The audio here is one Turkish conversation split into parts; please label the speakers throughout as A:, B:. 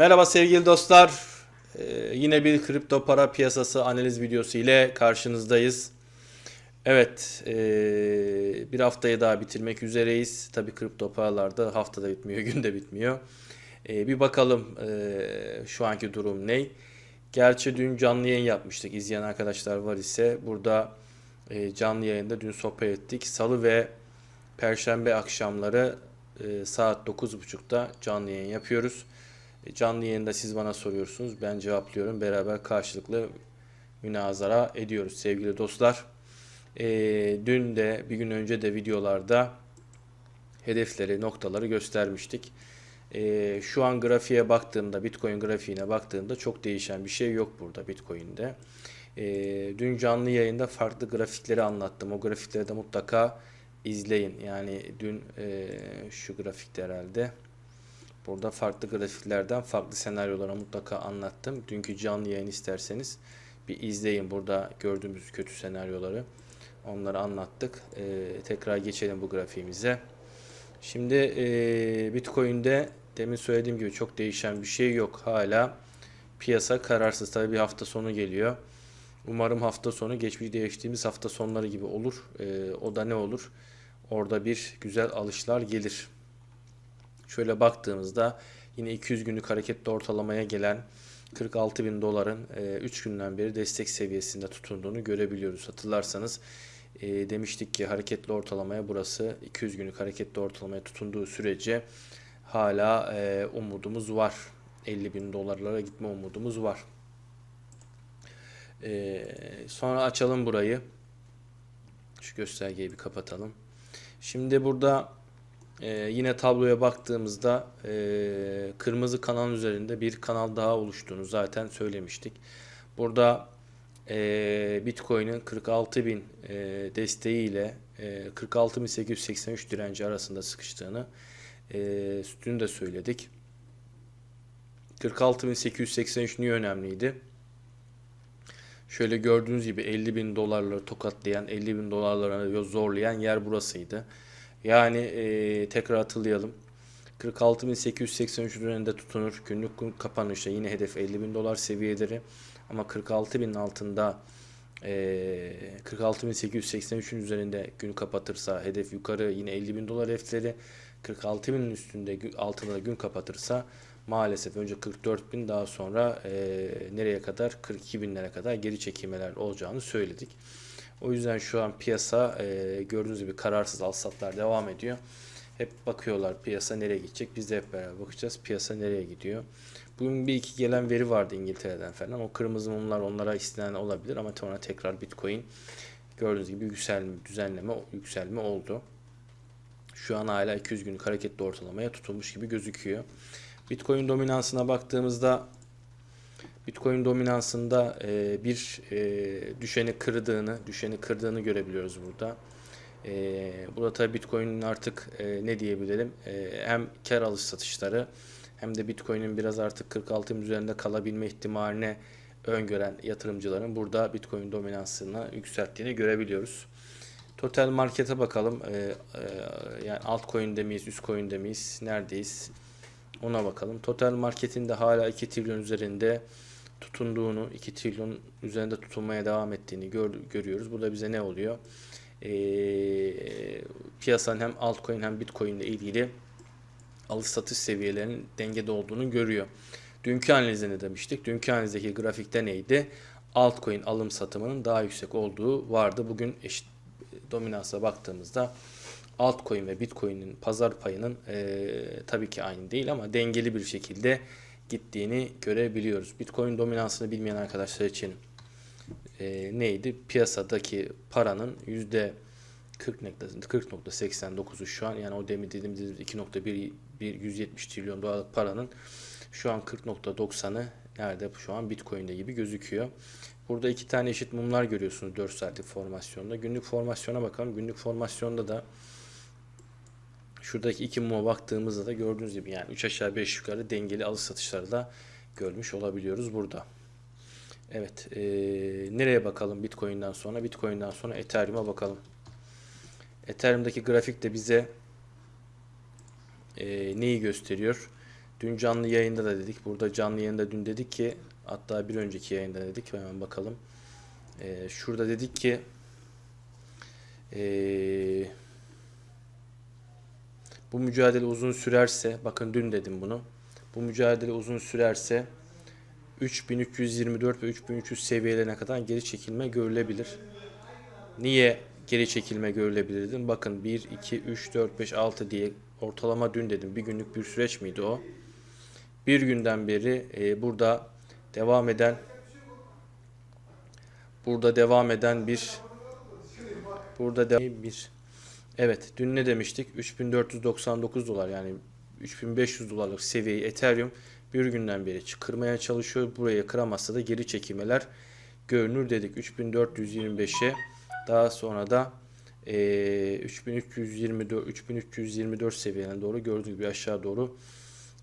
A: Merhaba sevgili dostlar. Ee, yine bir kripto para piyasası analiz videosu ile karşınızdayız. Evet, ee, bir haftayı daha bitirmek üzereyiz. Tabii kripto paralarda haftada bitmiyor, günde bitmiyor. Ee, bir bakalım ee, şu anki durum ne? Gerçi dün canlı yayın yapmıştık. İzleyen arkadaşlar var ise burada ee, canlı yayında dün sohbet ettik. Salı ve Perşembe akşamları ee, saat 9.30'da canlı yayın yapıyoruz. E, Canlı yayında siz bana soruyorsunuz. Ben cevaplıyorum. Beraber karşılıklı münazara ediyoruz sevgili dostlar. E, dün de bir gün önce de videolarda hedefleri, noktaları göstermiştik. E, şu an grafiğe baktığımda, Bitcoin grafiğine baktığımda çok değişen bir şey yok burada Bitcoin'de. E, dün canlı yayında farklı grafikleri anlattım. O grafikleri de mutlaka izleyin. Yani dün e, şu grafikte herhalde. Burada farklı grafiklerden farklı senaryolara mutlaka anlattım. Dünkü canlı yayın isterseniz bir izleyin. Burada gördüğümüz kötü senaryoları. Onları anlattık. Ee, tekrar geçelim bu grafiğimize. Şimdi e, Bitcoin'de demin söylediğim gibi çok değişen bir şey yok. Hala piyasa kararsız. Tabii bir hafta sonu geliyor. Umarım hafta sonu geçmiş değiştiğimiz hafta sonları gibi olur. Ee, o da ne olur? Orada bir güzel alışlar gelir. Şöyle baktığımızda yine 200 günlük hareketli ortalamaya gelen 46 bin doların 3 günden beri destek seviyesinde tutunduğunu görebiliyoruz. Hatırlarsanız e, demiştik ki hareketli ortalamaya burası 200 günlük hareketli ortalamaya tutunduğu sürece hala e, umudumuz var. 50 bin dolarlara gitme umudumuz var. E, sonra açalım burayı. Şu göstergeyi bir kapatalım. Şimdi burada ee, yine tabloya baktığımızda e, kırmızı kanal üzerinde bir kanal daha oluştuğunu zaten söylemiştik. Burada e, Bitcoin'in 46.000 e, desteği ile e, 46.883 direnci arasında sıkıştığını e, dün de söyledik. 46.883 niye önemliydi? Şöyle gördüğünüz gibi 50 bin dolarları tokatlayan, 50 bin dolarlara zorlayan yer burasıydı. Yani e, tekrar hatırlayalım. 46.883 üzerinde tutunur. Günlük kapanışta yine hedef 50 bin dolar seviyeleri. Ama 46.000'in altında e, 46.883'ün üzerinde gün kapatırsa hedef yukarı yine 50 bin dolar hedefleri. 46.000'in üstünde altında gün kapatırsa maalesef önce 44 bin daha sonra e, nereye kadar 42 binlere kadar geri çekilmeler olacağını söyledik. O yüzden şu an piyasa e, gördüğünüz gibi kararsız alsatlar devam ediyor. Hep bakıyorlar piyasa nereye gidecek. Biz de hep beraber bakacağız piyasa nereye gidiyor. Bugün bir iki gelen veri vardı İngiltere'den falan. O kırmızı mumlar onlara istenen olabilir ama sonra tekrar Bitcoin gördüğünüz gibi yükselme, düzenleme, yükselme oldu. Şu an hala 200 günlük hareketli ortalamaya tutulmuş gibi gözüküyor. Bitcoin dominansına baktığımızda Bitcoin dominansında e, bir e, düşeni kırdığını, düşeni kırdığını görebiliyoruz burada. E, burada tabii Bitcoin'in artık e, ne diyebilirim e, hem kar alış satışları hem de Bitcoin'in biraz artık 46 üzerinde kalabilme ihtimaline öngören yatırımcıların burada Bitcoin dominansını yükselttiğini görebiliyoruz. Total markete bakalım. E, e, yani altcoin'de miyiz, üst coin'de miyiz, neredeyiz? Ona bakalım. Total marketin de hala 2 trilyon üzerinde tutunduğunu, 2 trilyon üzerinde tutulmaya devam ettiğini gör, görüyoruz. Bu da bize ne oluyor? Ee, piyasanın hem altcoin hem bitcoin ile ilgili alış satış seviyelerinin dengede olduğunu görüyor. Dünkü analizde ne demiştik? Dünkü analizdeki grafikte neydi? Altcoin alım satımının daha yüksek olduğu vardı. Bugün eşit dominansa baktığımızda altcoin ve bitcoin'in pazar payının e, tabii ki aynı değil ama dengeli bir şekilde gittiğini görebiliyoruz. Bitcoin dominansını bilmeyen arkadaşlar için e, neydi? Piyasadaki paranın yüzde 40.89'u şu an yani o demin dediğimiz 2.1 170 trilyon dolarlık paranın şu an 40.90'ı nerede şu an Bitcoin'de gibi gözüküyor. Burada iki tane eşit mumlar görüyorsunuz 4 saatlik formasyonda. Günlük formasyona bakalım. Günlük formasyonda da Şuradaki iki muma baktığımızda da gördüğünüz gibi yani 3 aşağı 5 yukarı dengeli alış satışları da görmüş olabiliyoruz burada. Evet. E, nereye bakalım Bitcoin'den sonra? Bitcoin'den sonra Ethereum'a bakalım. Ethereum'daki grafik de bize e, neyi gösteriyor? Dün canlı yayında da dedik. Burada canlı yayında dün dedik ki hatta bir önceki yayında dedik. Hemen bakalım. Ee, şurada dedik ki ee, bu mücadele uzun sürerse bakın dün dedim bunu. Bu mücadele uzun sürerse 3324 ve 3300 seviyelerine kadar geri çekilme görülebilir. Niye geri çekilme görülebilir dedim. Bakın 1, 2, 3, 4, 5, 6 diye ortalama dün dedim. Bir günlük bir süreç miydi o? Bir günden beri e, burada devam eden burada devam eden bir burada de, bir evet dün ne demiştik 3499 dolar yani 3500 dolarlık seviyeyi Ethereum bir günden beri kırmaya çalışıyor. Buraya kıramazsa da geri çekilmeler görünür dedik 3425'e daha sonra da e, 3324 3324 seviyelerine doğru gördüğünüz gibi aşağı doğru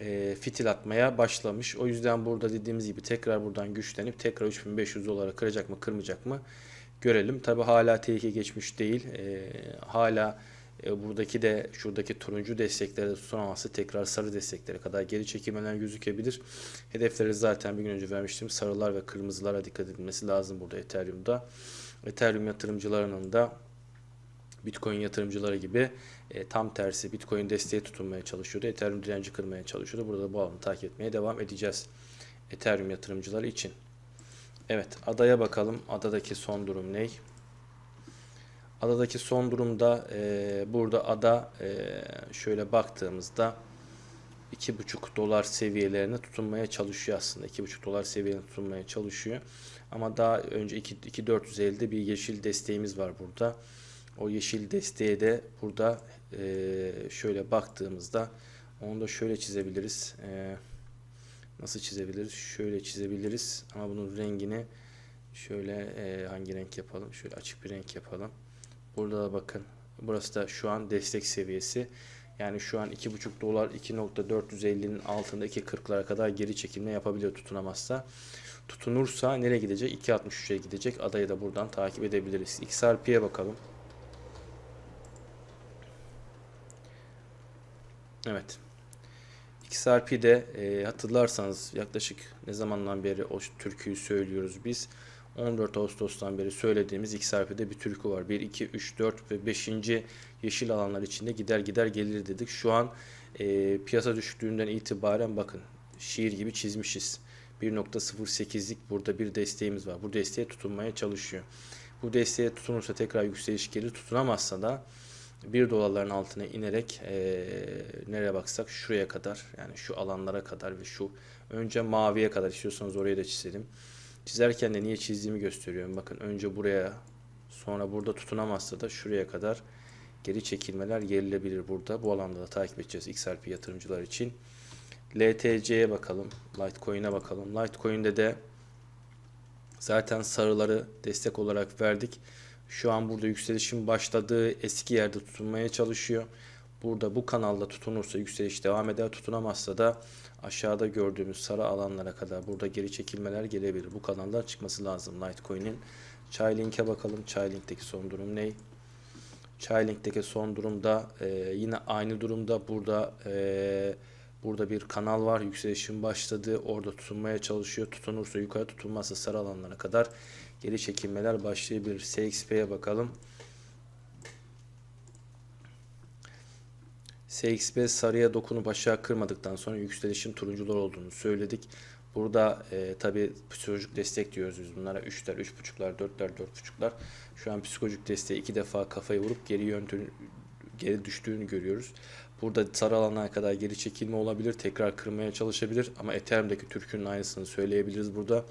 A: e, fitil atmaya başlamış. O yüzden burada dediğimiz gibi tekrar buradan güçlenip tekrar 3500 dolara kıracak mı kırmayacak mı görelim. Tabi hala tehlike geçmiş değil. E, hala e, buradaki de şuradaki turuncu desteklere tutunamaması tekrar sarı desteklere kadar geri çekilmeler gözükebilir. Hedefleri zaten bir gün önce vermiştim. Sarılar ve kırmızılara dikkat edilmesi lazım burada Ethereum'da. Ethereum yatırımcılarının da Bitcoin yatırımcıları gibi e, tam tersi Bitcoin desteğe tutunmaya çalışıyordu. Ethereum direnci kırmaya çalışıyordu. Burada da bu alanı takip etmeye devam edeceğiz. Ethereum yatırımcıları için. Evet adaya bakalım. Adadaki son durum ne? Adadaki son durumda e, burada ada e, şöyle baktığımızda 2,5 dolar seviyelerine tutunmaya çalışıyor aslında. 2,5 dolar seviyelerine tutunmaya çalışıyor. Ama daha önce 2.450'de bir yeşil desteğimiz var burada. O yeşil desteğe de burada e, şöyle baktığımızda onu da şöyle çizebiliriz. E, nasıl çizebiliriz? Şöyle çizebiliriz. Ama bunun rengini şöyle e, hangi renk yapalım? Şöyle açık bir renk yapalım. Burada da bakın. Burası da şu an destek seviyesi. Yani şu an 2.5 dolar 2.450'nin altında 2.40'lara kadar geri çekilme yapabiliyor tutunamazsa. Tutunursa nereye gidecek? 2.63'e gidecek. Adayı da buradan takip edebiliriz. XRP'ye bakalım. Evet. XRP'de e, hatırlarsanız yaklaşık ne zamandan beri o türküyü söylüyoruz biz. 14 Ağustos'tan beri söylediğimiz XRP'de bir türkü var. 1, 2, 3, 4 ve 5. yeşil alanlar içinde gider gider gelir dedik. Şu an e, piyasa düştüğünden itibaren bakın şiir gibi çizmişiz. 1.08'lik burada bir desteğimiz var. Bu desteğe tutunmaya çalışıyor. Bu desteğe tutunursa tekrar yükseliş gelir. Tutunamazsa da 1 dolarların altına inerek e, nereye baksak şuraya kadar yani şu alanlara kadar ve şu önce maviye kadar istiyorsanız oraya da çizelim. Çizerken de niye çizdiğimi gösteriyorum. Bakın önce buraya sonra burada tutunamazsa da şuraya kadar geri çekilmeler gerilebilir burada. Bu alanda da takip edeceğiz XRP yatırımcılar için. LTC'ye bakalım. Litecoin'e bakalım. Litecoin'de de zaten sarıları destek olarak verdik. Şu an burada yükselişin başladığı eski yerde tutunmaya çalışıyor. Burada bu kanalda tutunursa yükseliş devam eder. Tutunamazsa da aşağıda gördüğümüz sarı alanlara kadar burada geri çekilmeler gelebilir. Bu kanalda çıkması lazım Litecoin'in. Chainlink'e bakalım. Chainlink'teki son durum ne? Chainlink'teki son durumda e, yine aynı durumda burada e, burada bir kanal var. Yükselişin başladığı orada tutunmaya çalışıyor. Tutunursa yukarı tutunmazsa sarı alanlara kadar geri çekilmeler başlayabilir. SXP'ye bakalım. SXP sarıya dokunup aşağı kırmadıktan sonra yükselişin turuncular olduğunu söyledik. Burada e, tabi psikolojik destek diyoruz biz bunlara. 3'ler, 3.5'lar, 4'ler, 4.5'lar. Şu an psikolojik desteği iki defa kafayı vurup geri yöntünü, geri düştüğünü görüyoruz. Burada sarı alanlara kadar geri çekilme olabilir. Tekrar kırmaya çalışabilir. Ama Ethereum'daki Türk'ün aynısını söyleyebiliriz burada.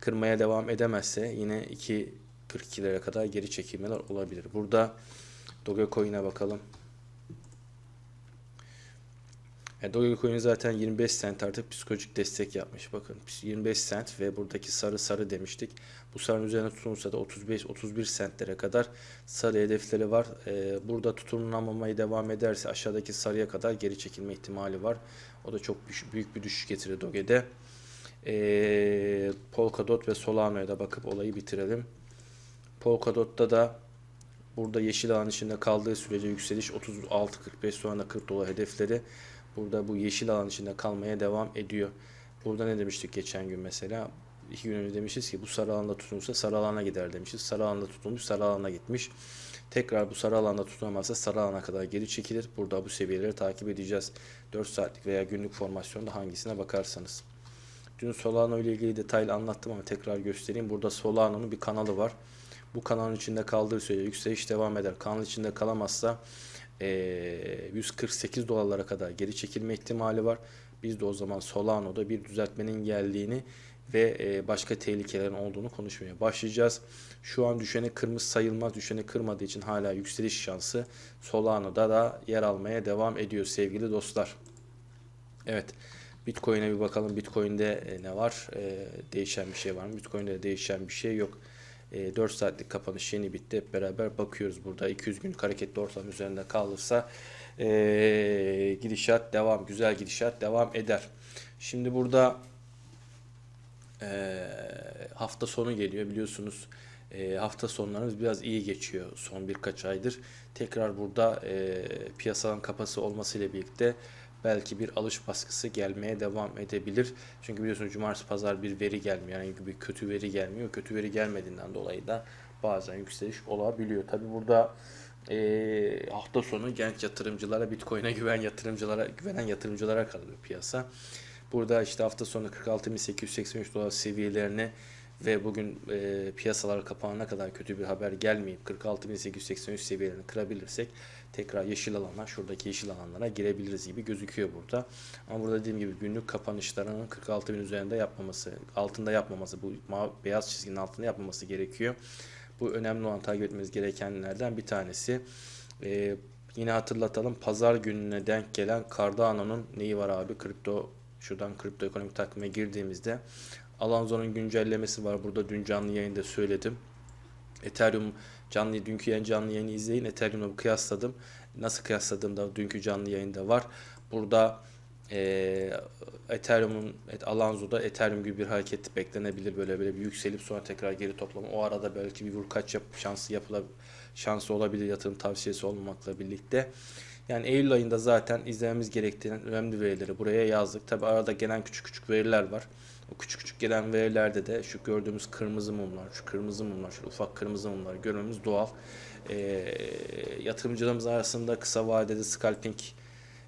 A: Kırmaya devam edemezse yine 2.42'lere kadar geri çekilmeler olabilir. Burada Dogecoin'e bakalım. E, Dogecoin zaten 25 cent artık psikolojik destek yapmış. Bakın 25 cent ve buradaki sarı sarı demiştik. Bu sarının üzerine tutunursa da 35-31 centlere kadar sarı hedefleri var. E, burada tutunamamayı devam ederse aşağıdaki sarıya kadar geri çekilme ihtimali var. O da çok büyük bir düşüş getirir Doge'de. E, Polkadot ve Solano'ya da bakıp olayı bitirelim. Polkadot'ta da burada yeşil alan içinde kaldığı sürece yükseliş 36-45 sonra 40 dolar hedefleri. Burada bu yeşil alan içinde kalmaya devam ediyor. Burada ne demiştik geçen gün mesela? İki gün önce demişiz ki bu sarı alanda tutunursa sarı alana gider demişiz. Sarı alanda tutulmuş sarı alana gitmiş. Tekrar bu sarı alanda tutunamazsa sarı alana kadar geri çekilir. Burada bu seviyeleri takip edeceğiz. 4 saatlik veya günlük formasyonda hangisine bakarsanız. Dün Solano ile ilgili detaylı anlattım ama tekrar göstereyim. Burada Solano'nun bir kanalı var. Bu kanalın içinde kaldığı sürece yükseliş devam eder. Kanal içinde kalamazsa eee, 148 dolarlara kadar geri çekilme ihtimali var. Biz de o zaman Solano'da bir düzeltmenin geldiğini ve eee, başka tehlikelerin olduğunu konuşmaya başlayacağız. Şu an düşeni kırmızı sayılmaz. Düşeni kırmadığı için hala yükseliş şansı Solano'da da yer almaya devam ediyor sevgili dostlar. Evet. Bitcoin'e bir bakalım. Bitcoin'de e, ne var? E, değişen bir şey var mı? Bitcoin'de de değişen bir şey yok. E, 4 saatlik kapanış yeni bitti. Hep beraber bakıyoruz burada. 200 günlük hareketli ortalama üzerinde kalırsa e, gidişat devam. Güzel gidişat devam eder. Şimdi burada e, hafta sonu geliyor biliyorsunuz. E, hafta sonlarımız biraz iyi geçiyor son birkaç aydır. Tekrar burada e, piyasanın kapası olmasıyla birlikte belki bir alış baskısı gelmeye devam edebilir. Çünkü biliyorsunuz cumartesi pazar bir veri gelmiyor. Yani bir kötü veri gelmiyor. Kötü veri gelmediğinden dolayı da bazen yükseliş olabiliyor. Tabi burada e, hafta sonu genç yatırımcılara, Bitcoin'e güven yatırımcılara, güvenen yatırımcılara kalıyor piyasa. Burada işte hafta sonu 46.883 dolar seviyelerine ve bugün e, piyasalar kapanana kadar kötü bir haber gelmeyip 46.883 seviyelerini kırabilirsek tekrar yeşil alanlar şuradaki yeşil alanlara girebiliriz gibi gözüküyor burada. Ama burada dediğim gibi günlük kapanışlarının 46.000 üzerinde yapmaması, altında yapmaması, bu beyaz çizginin altında yapmaması gerekiyor. Bu önemli olan takip etmemiz gerekenlerden bir tanesi. E, yine hatırlatalım pazar gününe denk gelen Cardano'nun neyi var abi? Kripto şuradan kripto ekonomik takvime girdiğimizde Alonso'nun güncellemesi var. Burada dün canlı yayında söyledim. Ethereum canlı dünkü yayın canlı yayını izleyin. Ethereum'la kıyasladım. Nasıl kıyasladım da dünkü canlı yayında var. Burada e, Ethereum'un et, Alonso'da Ethereum gibi bir hareket beklenebilir. Böyle böyle bir yükselip sonra tekrar geri toplama. O arada belki bir vurkaç yap, şansı yapıla şansı olabilir yatırım tavsiyesi olmamakla birlikte. Yani Eylül ayında zaten izlememiz gerektiği önemli verileri buraya yazdık. Tabi arada gelen küçük küçük veriler var. O küçük küçük gelen verilerde de şu gördüğümüz kırmızı mumlar, şu kırmızı mumlar, şu ufak kırmızı mumları görmemiz doğal. E, yatırımcılarımız arasında kısa vadede scalping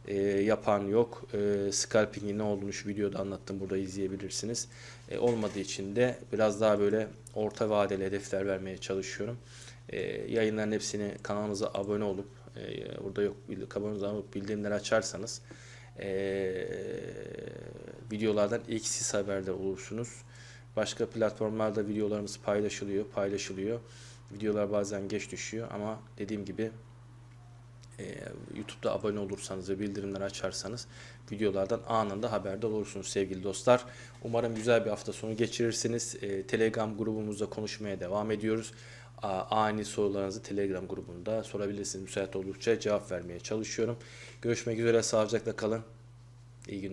A: e, yapan yok. E, scalping'in ne olduğunu şu videoda anlattım. Burada izleyebilirsiniz. E, olmadığı için de biraz daha böyle orta vadeli hedefler vermeye çalışıyorum. E, yayınların hepsini kanalımıza abone olup e, burada yok abone olup bildirimleri açarsanız e, videolardan ilk siz haberdar olursunuz. Başka platformlarda videolarımız paylaşılıyor, paylaşılıyor. Videolar bazen geç düşüyor ama dediğim gibi e, YouTube'da abone olursanız ve bildirimleri açarsanız videolardan anında haberdar olursunuz sevgili dostlar. Umarım güzel bir hafta sonu geçirirsiniz. E, Telegram grubumuzda konuşmaya devam ediyoruz. Ani sorularınızı Telegram grubunda sorabilirsiniz. Müsait oldukça cevap vermeye çalışıyorum. Görüşmek üzere. Sağlıcakla kalın. İyi günler.